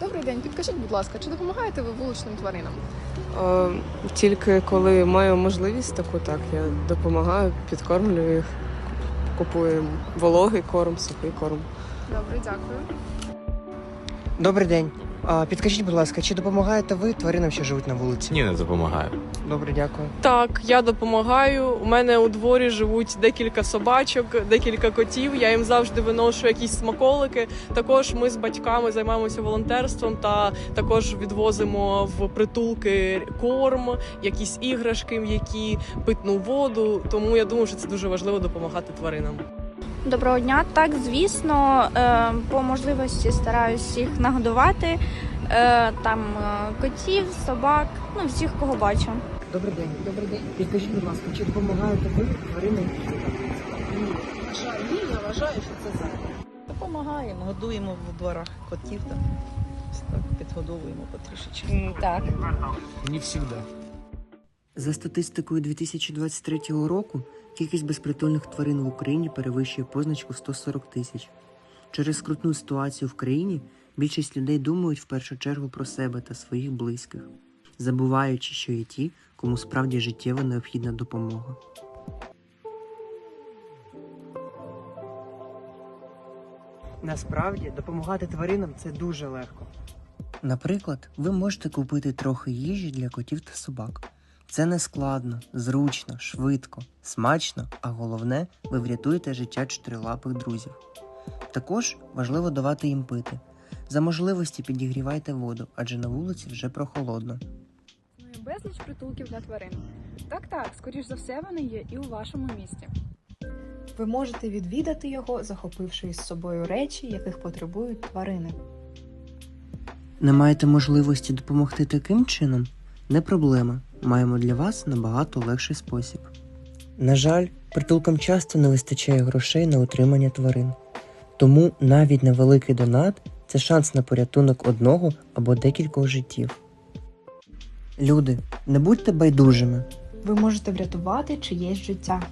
Добрий день, підкажіть, будь ласка, чи допомагаєте ви вуличним тваринам? О, Тільки коли маю можливість таку, так я допомагаю, підкормлюю їх, купую вологий корм, сухий корм. Добре, дякую. Добрий день. А, підкажіть, будь ласка, чи допомагаєте ви тваринам, що живуть на вулиці? Ні, не допомагаю. Добре, дякую. Так, я допомагаю. У мене у дворі живуть декілька собачок, декілька котів. Я їм завжди виношу якісь смаколики. Також ми з батьками займаємося волонтерством та також відвозимо в притулки корм, якісь іграшки, м'які, питну воду. Тому я думаю, що це дуже важливо допомагати тваринам. Доброго дня. Так, звісно, е, по можливості стараюсь всіх нагодувати. Е, Там е, котів, собак, ну всіх, кого бачу. Добрий день. Добрий день. Підкажіть, будь ласка, чи допомагаєте ви тваринам? Допомагаємо, годуємо в дворах котів там. Так, підгодовуємо потрішечки. Так. Не всегда. За статистикою 2023 року кількість безпритульних тварин в Україні перевищує позначку 140 тисяч. Через скрутну ситуацію в країні більшість людей думають в першу чергу про себе та своїх близьких, забуваючи, що є ті, кому справді життєво необхідна допомога. Насправді допомагати тваринам це дуже легко. Наприклад, ви можете купити трохи їжі для котів та собак. Це не складно, зручно, швидко, смачно, а головне, ви врятуєте життя чотирилапих друзів. Також важливо давати їм пити. За можливості підігрівайте воду, адже на вулиці вже прохолодно. Безліч притулків для тварин. Так, так, скоріш за все, вони є і у вашому місті. Ви можете відвідати його, захопивши із собою речі, яких потребують тварини. Не маєте можливості допомогти таким чином? Не проблема. Маємо для вас набагато легший спосіб. На жаль, притулкам часто не вистачає грошей на утримання тварин. Тому навіть невеликий донат це шанс на порятунок одного або декількох життів. Люди, не будьте байдужими. Ви можете врятувати чиєсь життя.